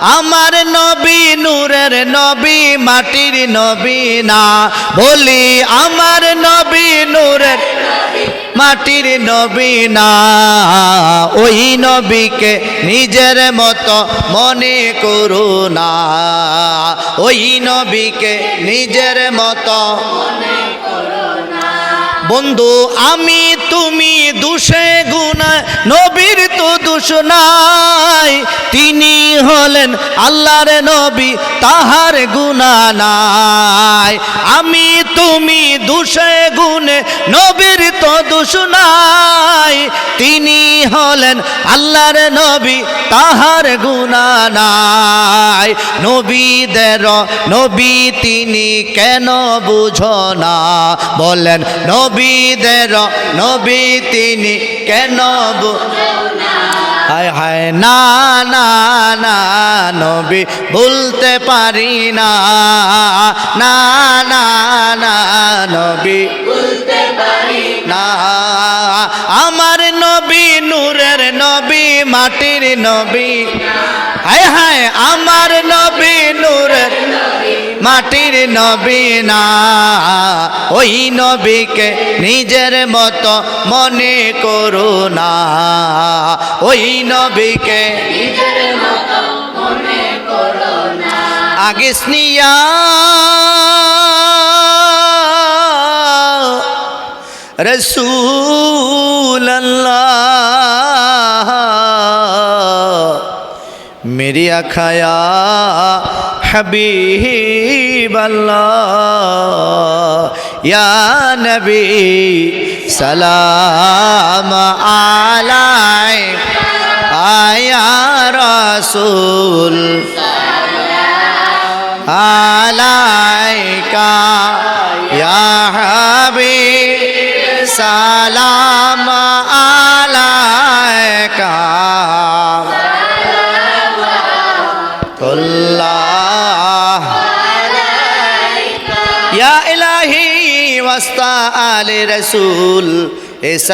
আমার নবী নূরের নবী, মাটির নবী না। বলি, আমার নবী নূরের মাটির নবী না। ওই নবীকে নিজের মতো মনে করো না। ওই নবীকে নিজের মতো বন্ধু, আমি তুমি দুষে গুণা নবীর তো দুষ নাই, তিনি হলেন আল্লাহর নবী, তাহার গুণা নাই। আমি তুমি দুষে গুণে, নবীর তো দুষ নাই। তিনি হলেন আল্লাহর নবী, তাহার গুণা নাই। নবীদের, নবী তিনি কেন বুঝো না? বলেন, নবীদের, নবী তিনি কেন বু- হায় হায়, না না না, নবী ভুলতে পারি না। না না না, নবী ভুলতে পারি না। আমার নবী নূরের নবী, মাটির নবী। হায় হায়, আমার নবী নূরের মাটির নবী না। ওই নবীকে নিজের মতো মনে করো না। ওই নবীকে আগে স্নিয়া রসুল মেরি আখায়া হাবিব ইয়া নবী সালাম আলায় রসুল আলাইকা হবি সালাম আলাইকা। তুল্লাহ ইলাহি ওয়াস্তা আলে রসুল এসা